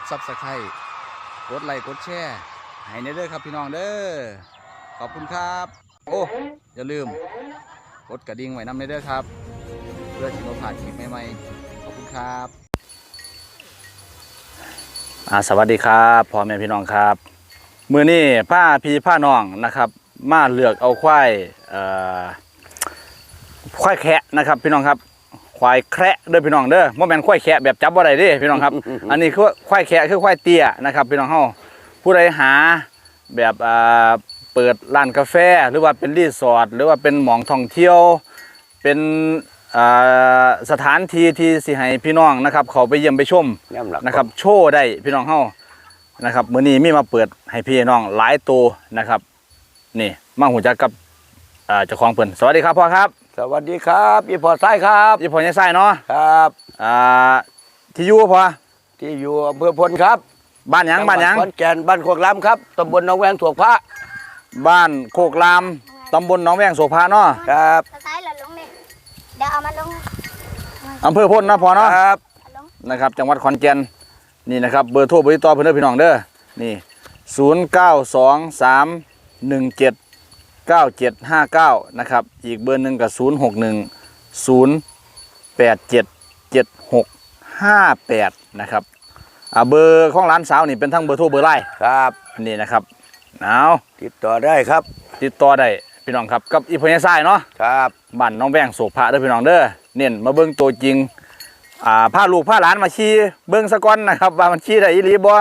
ดซับสไครต์กดไลค์กดแชร์ให้ในเด้อครับพี่น้องเด้อขอบคุณครับ โอ้อย่าลืมกดกระดิ่งไว้นำในเด้อครับ เพื่อที่เราผ่านคลิปใหม่ๆขอบคุณครับอ่าสวัสดีครับพ่อแม่พี่น้องครับ มือนี้ผ้าพี่ผ้าน้องนะครับ มาเลือกเอาควายเอ่อควายแคะนะครับพี่น้องครับ ควายแคระเด้อพี่น้องเด้อบ่แม่นควายแคะแบบจับบ่ได้เด้พี่น้องครับ อันนี้คือควายแคะคือควายเตี้ยนะครับพี่น้องเฮาผู้ใดหาแบบอ่าเปิดร้านกาแฟหรือว่าเป็นรีสอร์ทหรือว่าเป็นหมองท่องเที่ยว เป็นอ่าสถานที่ที่สิให้พี่น้องนะครับ เขาไปเยี่ยมไปชมย่ำหลักนะครับ โชว์ได้พี่น้องเฮานะครับมื้อนี้มีมาเปิดให้พี่น้องหลายตัวนะครับ นี่มาหูจักกับอ่าเจ้าของเพิ่นสวัสดีครับพ่อครับ สวัสดีครับอีพอซ้ายครับยี่พ่อยายไส้เนาะครับอ่าที่อยู่พ่อที่อยู่อำเภอพลครับบ้านหยังบ้านหยังจัวัดขอนแก่นบ้านโคกล้ำครับตำบลหนองแวงถ่วงพระบ้านโคกรามตำบลหนองแวงโสภาเนาะครับซ้ายเราลงเนี่ยเดี๋ยวเอามาลงอำเภอพ้นนะพ่อเนาะ ครับเอาลงนะครับจังหวัดขอนแก่นนี่นะครับเบอร์โทรเบอร์ติดต่อเพื่อนเด้อพี่น้องเด้อนี่ 0 9 2 3 1 7 9 7 5 9 นะครับ อีกเบอร์หนึ่งกับ 0 6 1 0 8 7 7 6 5 8 นะครับอ่าเบอร์ของร้านสาวนี่เป็นทั้งเบอร์โทรเบอร์ไลน์ครับนี่นะครับเอาติดต่อได้ครับ ติดต่อได้พี่น้องครับกับอีพญาไส้เนาะครับบ้านน้องแวงโศกพระเด้อพี่น้องเด้อเน้นมาเบิ่งตัวจริงอ่าพาลูกพาหลานมาชี้เบิ่งสะก่อนนะครับ ว่ามันชี้ได้อีหลีบ่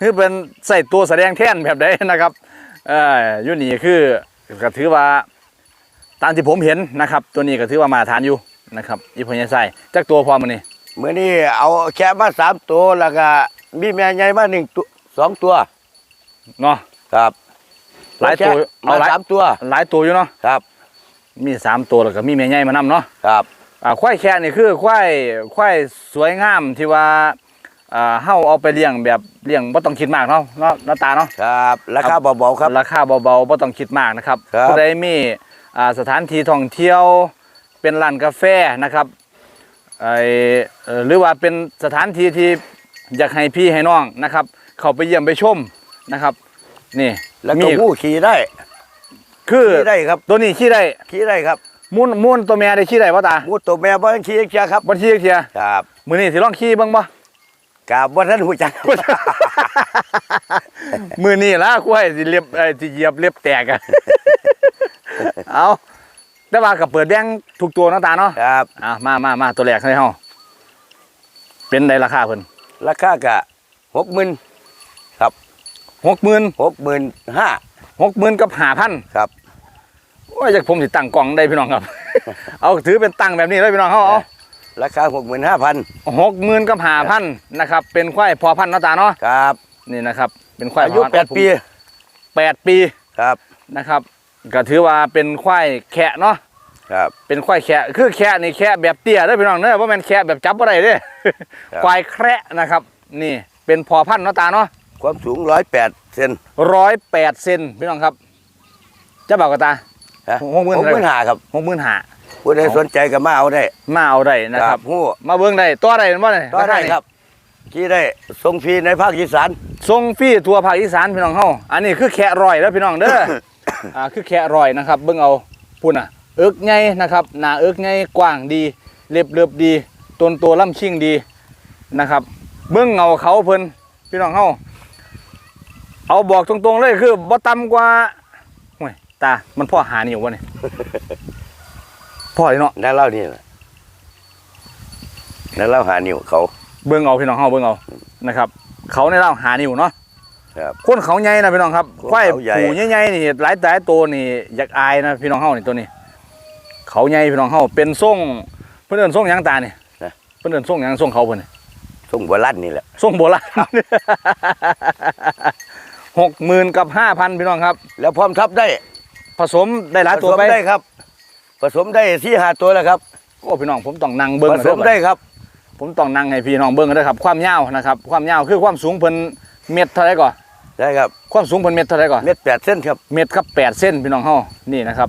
คือเป็นใส่ตัวแสดงแทนแบบใดนะครับเอ่ออยู่นี่คือ ก็ถือว่าตามที่ผมเห็นนะครับ ตัวนี้ก็ถือว่ามาตรฐานอยู่นะครับอีพญาไส้จักตัวพอมันนี่เมื่อนี้เอาแค่มาสามตัวแล้วก็มีแม่ใหญ่มาหนึ่งตัวสองตัวเนาะครับ หลายตัวแค่เอามาหลายสามตัว หลายตัวอยู่เนาะครับ มีสามตัวแล้วก็มีแม่ใหญ่มานํเนาะครับอ่าควายแคะนี่คือควายควายสวยงามที่ว่า อ่าเฮาเอาไปเลี้ยงแบบเลี้ยงบ่ต้องคิดมากเนาะเนาะหน้าตาเนาะ ครับ ราคาเบาๆครับ ราคาเบาๆบ่ต้องคิดมากนะครับครับผู้ใดมีอ่าสถานที่ท่องเที่ยวเป็นร้านกาแฟนะครับไอเอ่อหรือว่าเป็นสถานที่ที่อยากให้พี่ให้น้องนะครับ เข้าไปเยี่ยมไปชมนะครับ นี่แล้วก็มีผู้ขี่ได้คือขี่ได้ครับตัวนี้ขี้ได้ขี่ได้ครับมูนมูนตัวแม่ได้ขี้ได้บ่ตามูตัวแม่บ้านขี่เชียครับบ่ขี้เทียครับ มื้อนี้สิลองขี้เบิ่งบ่ กราบว่าท่านหูจัก มือนี่ละกล้วยสิเรียบเอ้ยสิเหยียบเรียบแตกอะเอาแต่ว่ากับเปิดแบงค์ทุกตัวเนาะตาเนาะครับ อะมามามาตัวแรกให้เฮาเป็นไดราคาเพิ่นราคากะหกหมื่นหกหมื่นหกหมื่นห้าหกหมื่นกับห้าพันครับว่าจากผมสิตั้งกล่องได้พี่น้องครับ เอาถือเป็นตั้งแบบนี้เลยพี่น้องเขาเอา ราคาหกหมื่นห้าพันหกหมื่นกับห้าพันนะครับ เป็นควายพอพันธุ์เนาะตาเนาะครับนี่นะครับ เป็นควายอายุพพันธุ์แปดปีแปดปีครับนะครับ ก็ถือว่าเป็นควายแคะเนาะครับเป็นควายแคะคือแคะนี่แคะแบบเตี้ยเด้อพี่น้องเด้อว่าแม่นแคะแบบจับบ่ได้เด้ครับควายแคระนะครับ นี่เป็นพอพันธุ์เนาะตาเนาะความสูงร้อยแปดเซนร้อยแปดเซนพี่น้องครับจะบอกกับตาฮะหกหมื่นหกหมื่นห้าครับหกหมื่นห้า ผู้ใดสนใจก็มาเอาได้มาเอาได้นะครับหู้มาเบิ่งได้ตัวได้เป็นบ่ได้ก็ได้ครับที่ได้ส่งฟรีในภาคอีสานส่งฟรีทั่วภาคอีสานพี่น้องเฮาอันนี้คือแคะร้อยแล้วพี่น้องเด้ออ่าคือแคะร้อยนะครับ เบิ่งเอาพุ่นน่ะเอิกใหญ่นะครับหน้าเอิกใหญ่กว้างดีเล็บเรียบดีต้นตัวลำชิงดีนะครับ เบิ่งเงาเขาเพิ่นพี่น้องเฮาเอาบอกตรงๆเลยคือบ่ต่ำกว่าห่วยตามันพ่อหานี่อยู่วะนี่ พ่อเลยเนาะนั่นเล่านี่นะแล้วเราหานิ้วเขา เบิ่งเอาพี่น้องเฮาเบิ่งเอานะครับ เขาในเราหานิ้วเนาะครับ คนเขาใหญ่นะพี่น้องครับคนควายเขาใหญ่ ผูใหญ่ๆนี่หลายหลายตัวนี่อยากอายนะพี่น้องเฮานี่ตัวนี้ เขาใหญ่พี่น้องเฮาเป็นทรงเพิ่นเอิ้นทรงหยังตานี่เพิ่นเอิ้นทรงหยังทรงเขาเพิ่นนี่ส่งโบราณนี่แหละทรงโบราณหกหมื่นกับห้าพันพี่น้องครับ แล้วพร้อมทับได้ผสมได้หลายผตัวสมไป ได้ครับ ผสมได้ที่หาตัวแล้วครับโอ้พี่น้องผมต้องนั่งเบิ้งผกันสเด้อมได้ครับ ผมต้องนั่งให้พี่น้องเบิ้งกันเด้อครับความยาวนะครับความยาวคือความสูงเพิ่นเม็ดเท่าไหร่ก่อนได้ครับความสูงเพิ่นเม็ดเท่าไหร่ก่อนเม็ดแปดเส้นครับเม็ดกับแปดเส้นพี่น้องเฮานี่นะครับ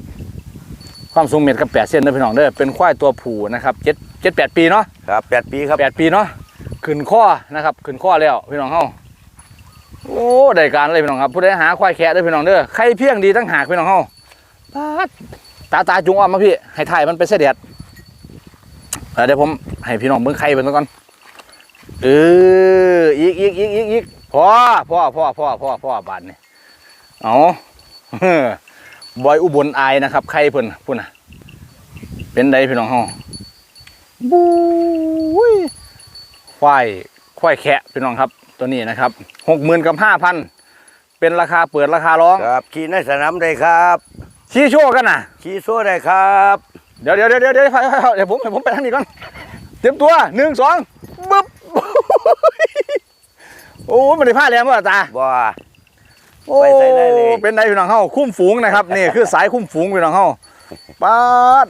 ความสูงเม็ดกับแปดเส้นเด้อพี่น้องเด้อเป็นควายตัวผู้นะครับเจ็ดเจ็ดแปดปีเนาะครับแปดปีครับแปดปีเนาะขึ้นข้อนะครับขึ้นข้อแล้วพี่น้องเฮาโอ้ได้การเลยพี่น้องครับผู้ใดหาควายแคะเด้อพี่น้องเด้อใครเพียงดีตั้งหากพี่น้องเฮาปาด ตาตาจุงอ้อมมาพี่ ให้ถ่ายมันไปเสด็จเออเดี๋ยวผมให้พี่น้องเบิ่งไข่เบิ่งก่อนเอออีกอีกอีกอีกอีกพอพ่อพ่อพ่อพ่อพ่อบาดนี่เอาบอยอุบลอายนะครับไข่เพิ่นพุ่นนะเป็นไดพี่น้องเฮาบู๊ยควายควายแคะพี่น้องครับ ตัวนี้นะครับหกหมื่นกับห้าพันเป็นราคาเปิดราคาร้องครับขี่ในสนามได้ครับ ชี้โชว์กันนะขี่โซ่ได้ครับ เดี๋ยวเดี๋ยวเดี๋ยวเดี๋ยวเดี๋ยวเดี๋ยวผมเดี๋ยวผมไปทางนี้ก่อนเตรียมตัวหนึ่งสองบึ๊บโอ้มันได้ผ้าแล้วมั้งตาบ่โอ้ไปใส่ได้เลยเป็นไดพี่น้องเฮาคุ้มฝูงนะครับนี่คือสายคุ้มฝูงพี่น้องเฮาปาด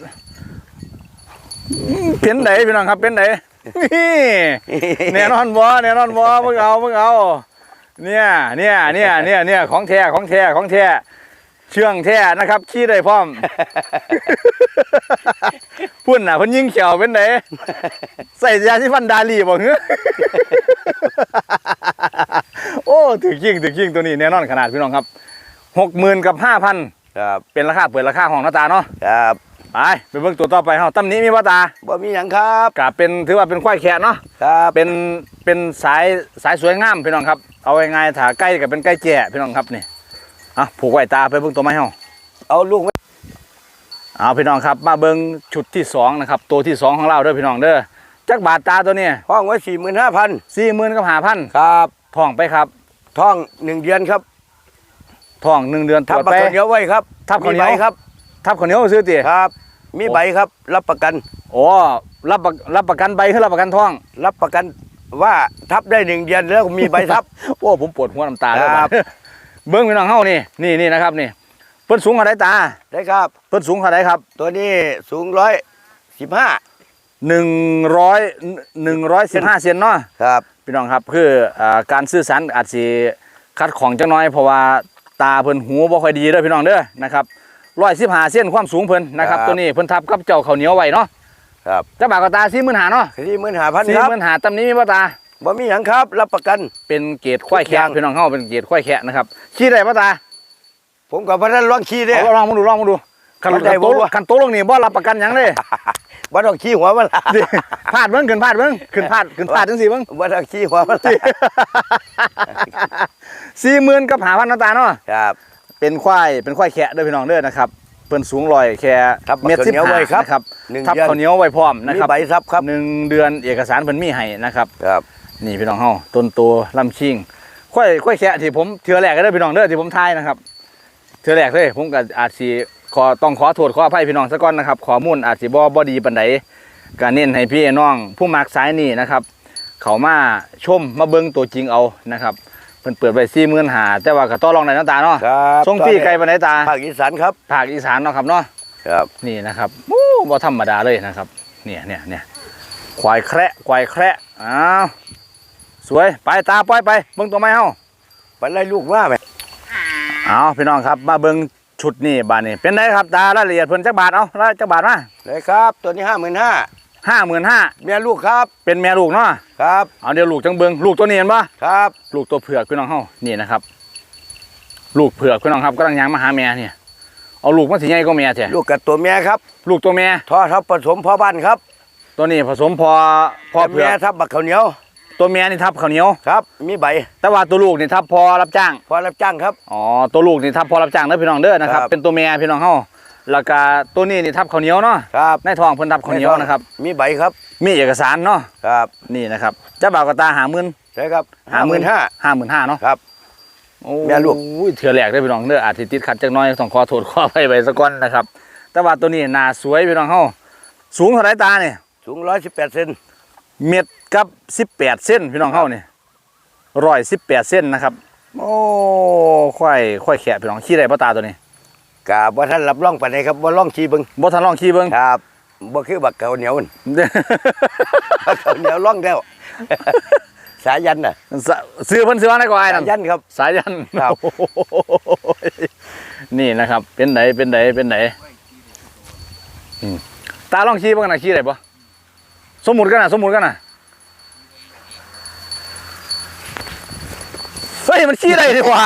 อืมเป็นไดพี่น้องครับเป็นไดนี่แน่นอนบ่แน่นอนบ่มึงเอามึงเอา เนี่ยเนี่ยเนี่ยเนี่ยเนี่ยของแท้ของแท้ของแท้ เชื่องแท้นะครับขี้ได้พร้อม พุ่นน่ะเพิ่นยิงเขียวเป็นไดใส่ยาที่ฟันดาลีบ่เฮ้อโอ้ถือยิงถือยิงตัวนี้แน่นอนขนาดพี่น้องครับหกหมื่นกับห้าพันครับเป็นราคาเปิดราคาของหน้าตาเนาะครับไปไปเบิ่งตัวต่อไปเฮาตำนี้มีว่าตาบ่มีหยังครับกะเป็นถือว่าเป็นควายแคะเนาะครับเป็นเป็นสายสายสวยงามพี่น้องครับ เอาง่ายๆถ้าใกล้กับเป็นใกล้แจ่พี่น้องครับนี่ อะผูกไว้ตาไปเบิ่งตัวไม้เฮาเอาลูกไว้เอาพี่น้องครับ มาเบิ่งชุดที่สองนะครับ ตัวที่สองของเราเด้อพี่น้องเด้อจักบาทตาตัวเนี้ห้องไว้สี่หมื่นห้าพันสี่หมื่นกับห้าพันครับทองไปครับ ท้องหนึ่งเดือนครับทองหนึ่งเดือนตรทับวจบักไปข้าวเหนียวไว้ครับทับข้าวเหนียวมีใบครับทับข้าวเหนียวซื้อติครับ มีใบครับรับประกัน โอ้รับประรับประกันใบคือรับประกันทอง รับประกันว่าทับได้หนึ่งเดือนแล้วมีใบทับ โอ้ผมปวดหัวน้ำตาเลยครับ เบิ้งพี่น้องเฮานี่นี่นี่นะครับนี่เพิ่นสูงเท่าไดตา ได้ครับ เพิ่นสูงเท่าไดครับตัวนี้สูงร้อยสิบห้าหนึ่งร้อยหนึ่งร้อยสิบห้าเซนเนาะครับพี่น้องครับคืออ่าการสื่อสารอาจสิคัดของจังน้อยเพราะว่าตาเพิ่นหูบ่ค่อยดีเด้อพี่น้องเด้อนะครับร้อยสิบห้าเซนความสูงเพิ่นนะครับตัวนี้เพิ่นทับกับเจ้าข้าวเหนียวไว้เนาะครับจักบาทก็ตาสี่หมื่นหาเนาะสี่หมื่นห้าพันสี่ครับหมื่นหาตำนี้มีบ่ตา บ่มีหยังครับ รับประกัน เป็นเกรดควายทุกอย่าแคะงพี่น้องเฮาเป็นเกรดควายแคะนะครับขี่ได้บ่ตาผมกับพระท่านร้องขี้เด้ เอาลองมาดูลองมาดูคันมันได้คันโตบ่วะ คันโตลงนี่บ่รับประกันหยังเด้บ่ต้องขี้หัวมันละดิพลาดเบิ่งขึ้นพลาดเบิ่งขึ้นพลาดขึ้นพลาดจังซี่เบิ่งบ่ต้องขี้หัวมันละ40,000กับ5,000นาตาเนาะ ครับ เป็นควายเป็นควายแคะเด้อพี่น้องเด้อนะครับเพิ่นสูงลอยแค่ทับเมตรข้าวเหนียวไว้ครับนะครับหนึ่งทับเดือน ข้าวเหนียวไว้พร้อมนะมีครับใบทับครับหนึ่งเดือนเอกสารเพิ่นมีให้นะครับ ครับ นี่พี่น้องเฮาต้นโตลำชิงควายควายแคะที่ผมเทื่อแรกก็ได้อพี่น้องเด้อที่ผมทายนะครับเทื่อแรกเลยผมก็อาจสิขอต้องขอโทษขออภัยพี่น้องซะก่อนนะครับข้อมูลอาจสิบ่บ่ดีปานใดก็เน้นให้พี่น้อง ผู้มักสายนี่นะครับ เขามาชมมาเบิ่งตัวจริงเอานะครับเพิ่นเปิดไว้45,000แต่ว่าก็ต่อรองได้เนาะตาเนาะครับส่งฟรีไกลปานใดตาภาคอีสานครับภาคอีสานเนาะครับเนาะครับนี่นะครับโอ้บ่ธรรมดาเลยนะครับ เนี่ยเนี่ยเนี่ยควายแคระควายแคระอ้าว สวยไปตาปล่อยไปเบิ่งตัวไม้เฮาไปไล่ลูกว่าไหมเอาพี่น้องครับมาเบิ่งชุดนี้บาดนี้เป็นไงครับตารายละเอียดเพิ่นจักบาทเอารายจักบาทมาเลยครับ ตัวนี้ห้าหมื่นห้าห้าหมื่นห้าเมียลูกครับ เป็นแม่ลูกเนาะครับเอาเดี๋ยวลูกจังเบิ่งลูกตัวนี้เห็นปะครับ ลูกตัวเผือกพี่น้องเฮานี่นะครับ ลูกเผือกพี่น้องครับกำลังยางมาหาแม่เนี่ยเอาลูกมาสิใหญ่ก็แม่แท้ลูกกับตัวเมียครับ ลูกตัวแม่ท่อทับผสมพ่อบ้านครับ ตัวนี้ผสมพอพอแต่เผืเมีอยกทับบักข้าวเหนียว ตัวแม่นี่ทับข้าวเหนียว ครับ มีใบแต่ว่าตัวลูกนี่ทับพอรับจ้าง พอรับจ้างครับ อ๋อ ตัวลูกนี่ทับพอรับจ้างเด้อพี่น้องเด้อนะครับครับเป็นตัวแม่พี่น้องเฮาแล้วก็ตัวนี้นี่ทับข้าวเหนียวเนาะ ครับในท้องเพิ่นทับข้าวเหนียวนะครับ มีใบครับ มีเอกสารเนาะ ครับ นี่นะครับเจ้าบ่าวกับตาหาหมื่นใช่ครับห้าหมื่นห้าห้าหมื่นห้าเนาะ ครับโอ้แม่ลูกยเถื่อแหลกได้อพี่น้องเด้ออาจสิติดขัดจักหน้อยต้องขอโทษขอไปไปสักก่อนนะครับ แต่ว่าตัวนี้หน้าสวยพี่น้องเฮาสูงเท่าไรตาเนี่ยสูงร้อยสิบแปดเซนเม็ด กับสิบแปดเส้นพี่น้องเฮานี่ร้อยสิบแปดเส้นนะครับ โอ้ค่อยค่อยแขะพี่น้องขี้ได้ป่ตาตัวนี้กาบ่ท่านรับรองปานใดครับบ่ร่องขี่เบิ่งบ่ทันลองขี้เบิ่งครับบ่คือบักเกาเหนียวนั่นบักเกาเหนียวร่องแล้วสายันน่ะสซื้อเพิ่นซื้อมาได้ก่อนไอ้สานั่นยันครับ สายันครับโอ้โหนี่นะครับ เป็นไหนเป็นไหนเป็นไหนอืมตาลองขี้บ้างนะขี้ได้ปะสมมุติกันนะสมมุติกันนะ เฮ้ยมันขี้ได้ดีกว่า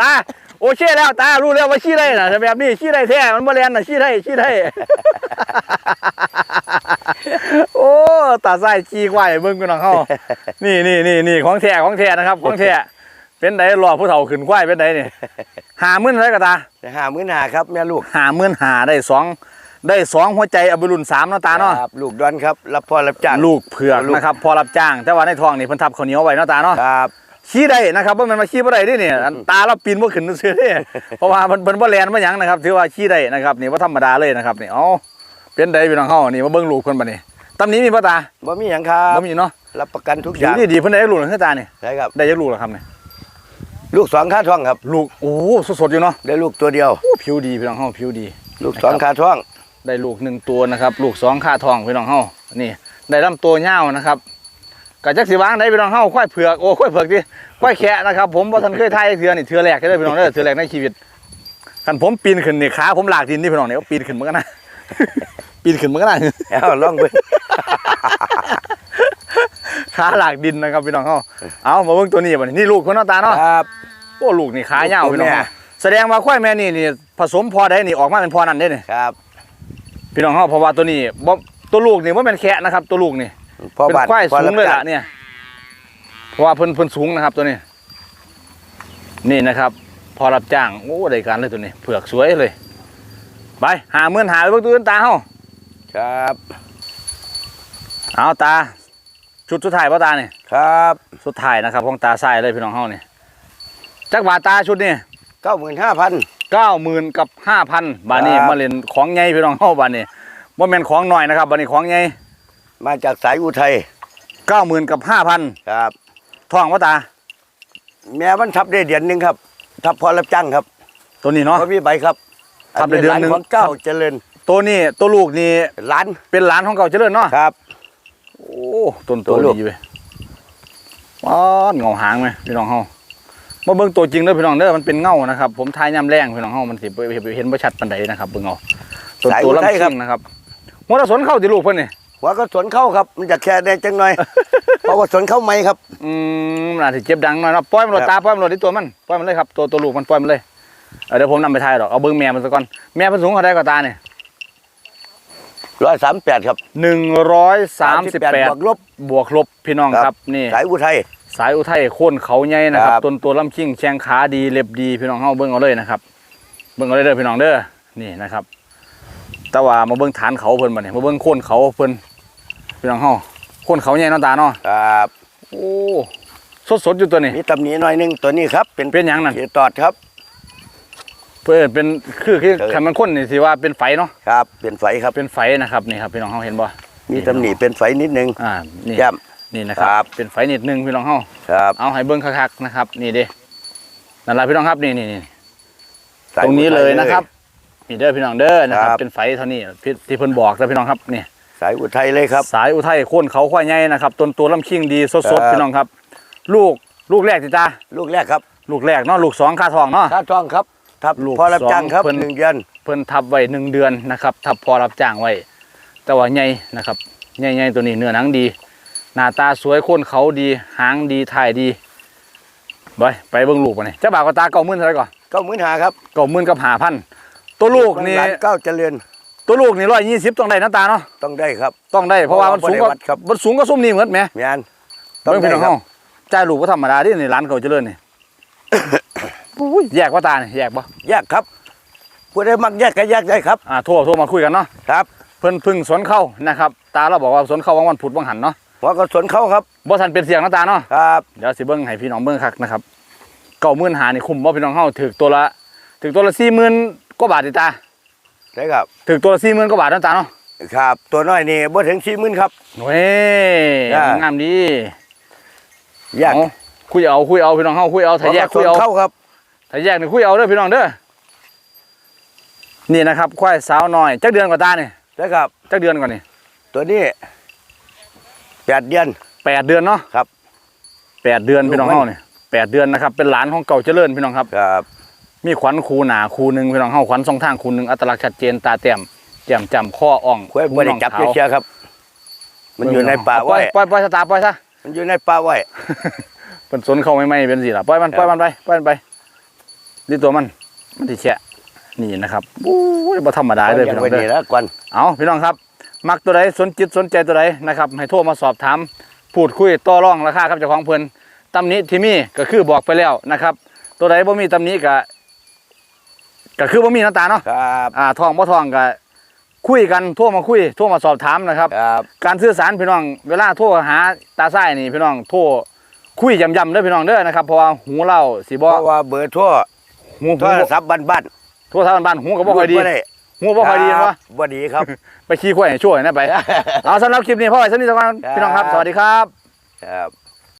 ตาโอเคแล้วตารู้แล้วว่าขี้ได้นะแต่แบบนี้ขี้ได้แท้มันบ่แลนน่ะขี้ได้ขี้ได้ โอ้ตาใส่ขี้ควายเบิ่งกันน้องเฮานี่นี่นี่นี่ของแท้ของแท้นะครับ ของแท้เป็นไดรอผู้เฒ่าขึ้นควายเป็นไดนี่หามื่นอะไรก็ตาห้าหมื่นห้าครับแม่ลูกหาหมื่นหาได้สองได้สองหัวใจอบุรุณสามเนาะตาเนาะครับลูกดอนครับรับพ่อรับจ้างลูกเผือกลูกนะครับพอรับจ้าง แต่ว่าในท้องนี่เพิ่นทับข้าวเหนียวไว้เนาะตาเนาะครับ ขี้ได้นะครับว่ามันมาขี้บ่ได้เดิเนี่ยอันตาเราปีนบ่ขึ้นซื่อๆเด้เพราะว่ามันเพิ่นบ่แลนบ่หยังนะครับ ถือว่าขี้ได้นะครับนี่ว่าธรรมดาเลยนะครับนี่เอ้าเป็นไดพี่น้องเฮานี่มาเบิ่งลูกเพิ่นบัดนี้ตำนี้มีบ่ตาบ่มีหยังครับบ่มีเนาะรับประกันทุกออย่างยู่ดีๆเพิ่นได้ลูกแล้วคือตานี่ใช่ครับได้จักลูกแล้วครับนี่ลูกสองขาท้องครับ ลูกโอ้สดๆอยู่เนาะได้ลูกตัวเดียวโอ้ผิวดีพี่น้องเฮาผิวดี ลูกสองขาท้อง ได้ลูกหนึ่งตัวนะครับ ลูกสองค่าทองพี่น้องเฮานี่ ได้ลำตัวยาวนะครับ กะจักสิวางได้พี่น้องเฮาควายเผือกโอ้ควายเผือกดิควายแคะนะครับ ผมบ่ทันเคยทายเทือนี่เทือแรกเด้อพี่น้องเด้อเทือแรกในชีวิตคันผมปีนขึ้นนี่ขาผมลากดินนี่พี่น้องเนี่ยปีนขึ้นเหมือนกันนะปีนขึ้นเหมือนกันนะเอาลองไปขาลากดินนะครับพี่น้องเฮาเอามาเบิ่งตัวนี้บัดนี้นี่ลูกคนหน้าตาเนาะครับโอ้ลูกนี่ขายาวพี่น้องลูกตัวแม่เฮาแสดงว่าควายแม่นี่นี่ผสมพอได้นี่ออกมาเป็นพอนั่นเด้นี่ครับ พี่น้องเฮาเพราะว่าตัวนี้บ่ตัวลูกนี่บ่แม่นแคะนะครับ ตัวลูกนี่ พ่อเป็นบ้านควายพ่อสูรังบเลยจ้าล่ะเนี่ย เพราะว่าเพิ่นเพิ่นสูงนะครับตัวนี้ นี่นะครับ พอรับจ้างโอ้ได้การเลยตัวนี้เผือกสวยเลย ไปหาเมื่อนหาไปเบิ่งตัวอื่นตาเฮาครับเอาตา ชุดสุดท้ายป่ะตาเนี่ยครับสุดท้ายนะครับของตาใส่เลยพี่น้องเฮานี่จักบาทตาชุดนี้เก้าหมื่นห้าพัน เก้าหมื่นกับห้าพันบาทนี้ครับ มาเล่นของใหญ่พี่น้องเฮาบาทนี้ว่าแม่นของหน่อยนะครับบาทนี้ของใหญ่ มาจากสายอุทัยเก้าหมื่นกับห้าพันครับท่องป่ะตา แม่มันทับได้เดือนหนึ่งครับ ทับพอรับจ้างครับตัวนี้เนาะ เพราะมีใบครับทับได้เดือนหนึ่ง ของเจ้าเจริญตัวนี้ตัวลูกนี่ล้านเป็นหลานของเก่าเจริญเนาะครับ โอ้ต้นตัตัววลูก ดีเว้ยว้าวเงาหางไหมพี่น้องเฮามาเบิ่งตัวจริงเด้อพี่น้องเด้อมันเป็นเงานะครับผมทายย่ำแรงพี่น้องเฮามันสิบ่เห็นบ่ชัดปานใดนะครับเบิ่งเอาต้นตัวลำชิงนะครับหัวตะสนเข้าที่ลูกเพิ่นนี่ หัวก็สวนเข้าครับ มันจะแค่ได้จังหน่อย เพราะว่าสวนเข้าไหมครับ อืมน่าสิเจ็บดังหน่อยเนาะปล่อยมันโหลดครับตาปล่อยมันโหลดที่ตัวมันปล่อยมันเลยครับตัวตัวลูกมันปล่อยมันเลยเออเดี๋ยวผมนำไปทายดอกเอาเบิ่งแม่มันซะก่อนแม่มันสูงเท่าใดก็ตาเนี่ยร้อยสามแปดครับ138บวกลบบวกลบพี่น้องครับนี่สายอุทัยสายอุทัยโค่นเขาใหญ่นะครับครับต้นตัวลำชิงแข้งขาดีเล็บดีพี่น้องเฮาเบิ่งเอาเลยนะครับ เบิ่งเอาเลยเด้อพี่น้องเด้อนี่นะครับ แต่ว่ามาเบิ่งฐานเขาเพิ่นบัดนี้มาเบิ่งโค่นเขาเพิ่น พี่น้องเฮาโค่นเขาใหญ่เนาะตาเนาะครับโอ้สดๆอยู่ตัวนี้มีตำหนิหน่อยหนึงตัวนี้ครับ เป็นเป็นหยังนั่นเขตอดครับ เพิ่นเป็นคือคือเออคันมันข้นนี่สิว่าเป็นไฟเนาะครับ เป็นไฟครับเป็นไฟนะครับนี่ครับพี่น้องเฮาเห็นบ่มีตำหนิเป็นไฟนิดนึงอ่านี่แย้มนี่นะครับครับ เป็นไฟนิดนึงพี่น้องเฮาครับเอาให้เบิ่งคักๆนะครับ นี่เด้นั่นล่ะพี่น้องครับนี่นี่นี่สาตรงนี้อุทัเลยนะครับนี่เด้อพี่น้องเด้อนะครับครับเป็นไฟเท่านี้ที่ที่เพิ่นบอกนะพี่น้องครับนี่ สายอุทัยเลยครับ สายอุทัยโค่นเขาควายใหญ่นะครับต้นตัวลำชิงดีสดครัๆบพี่น้องครับ ลูกลูกแรกจิตาลูกแรกครับ ลูกแรกเนาะลูกสองค่าทองเนาะค่าทองครับทับลูกพอรับจ้างครับสองเพิ่นหนึ่งเดือนเพิ่นทับไว้หนึ่งเดือนนะครับทับพอรับจ้างไว้ แต่ว่าใหญ่นะครับใหญ่ๆตัวนี้เนื้อหนังดี หน้าตาสวยโค่นเขาดีหางดีถ่ายดีไปไปเบิ่งลูกมาเนี่ยเจ้าบ่าวก็ตาเก้าหมื่นเท่าไหร่ก่อนเก้าหมื่นหาครับเก้าหมื่นกับหาพันตัวลูกนี่ร้านเก้าเจริญ ตัวลูกนี่ร้อยยี่สิบต้องได้หน้าตาเนาะต้องได้ครับ ต้องได้เพราะว่ามันสูงกว่าบ่ได้วัดครับมันสูงกว่าซุ้มนี่เหมือนไหมแม่นต้ต้อองงได้พี่น้องครัเฮาบจ่ายลูกก็ธรรมดาที่ในร้านเขาเจริญนี่อุ้ยแยกว่าตาเนี่ยแยกปะแยกครับผู้ใดมักแยกก็แยกได้ครับอ่าโทรโทรมาคุยกันเนาะครับเพิ่นพึ่งสวนเข้านะครับตาเราบอกว่าสวนเข้าวังวันพุธวังหันเนาะหัวก็สวนเข้าครับบ่ทันเป็นเสียงเนาะตาเนาะครับเดี๋ยวสิเบิ่งให้พี่น้องเบิ่งคักนะครับเก้าหมื่นหานี่คุ้มบ่พี่น้องเฮาถึกตัวละถึกตัวละสี่หมื่นกว่าบาทดิตา ได้ครับถึกตัวละสี่หมื่นกว่าบาทเนาะตาเนาะครับ ตัวน้อยนี่บ่ถึงสี่หมื่นครับเว้ยอ่างงามดีแยกเอาคุยเอาคุยเอาพี่น้องเฮาคุยเอาถ้าแยกหัคุวยก็สเอาวนเข้าครับถ้าแยกนี่คุยเอาเด้อพี่น้องเด้อนี่นะครับควายสาวน้อยจักเดือนกว่าตานี่ได้ครับจักเดือนกว่านี่ตัวนี้แปดเดือนแปดเดือนเนาะครับแปดเดือนพี่น้องลูกมันเฮานี่แปดเดือนนะครับเป็นหลานของเก่าเจริญพี่น้องครับครับ มีขวัญคูหนาคูหนึ่งพี่น้องเฮาขวัญสองทางคูหนึ่งอัตลักษณ์ชัดเจนตาเต็มแจ่มจำข้ออ่องควายบ่ได้จับหูน้องเชียร์ครับ มันอยู่ในป่าเอปล่ไว้อยปล่อยปล่อยสตาร์ปล่อยซะมันอยู่ในป่าไว้เป็นสนเข้าไม่ไม่เป็นสิล่ะปล่อยมันครับปล่อยมันไปปล่อยมันไปนี่ตัวมันมันที่แฉะนี่นะครับโอ้ยบ่ธรรมดาเลยยัพี่น้องไว้เด้นี่อแล้วก่อนเอาพี่น้องครับ มักตัวใดสนจิตสนใจตัวใดนะครับให้โทรมาสอบถามพูดคุยต่อรองราคาครับเจ้าของเพิ่นตำหนี้ที่มีก็คือบอกไปแล้วนะครับ ตัวใดบ่มีตำหนี้ก็ ก็คือบ่มีหน้าตาเนาะครับอ่าทองบ่ทองก็คุยกันโทรมาคุยโทรมาสอบถามนะครับ ครับการสื่อสารพี่น้องเวลาโทรหาตาไส้นี่พี่น้องโทรคุยย้ำๆเด้อพี่น้องเด้อนะครับเพราะว่าหูเราสิเพบ่ราะว่าเบอร์โทั่วหูโทหูรศัพท์บ้านโทรศัพท์บ้านๆหูก็ๆบ่ค่อยดีรูดได้หูบ่ค่อยดีคเนาะรับบ่ดีครับ ไปขี้ข้วยให้ช่วยนะไป เอาสำหรับคลิปนี้พ่อไว้สำนี้สักวันพี่น้องครับ สวัสดีครับ ครับ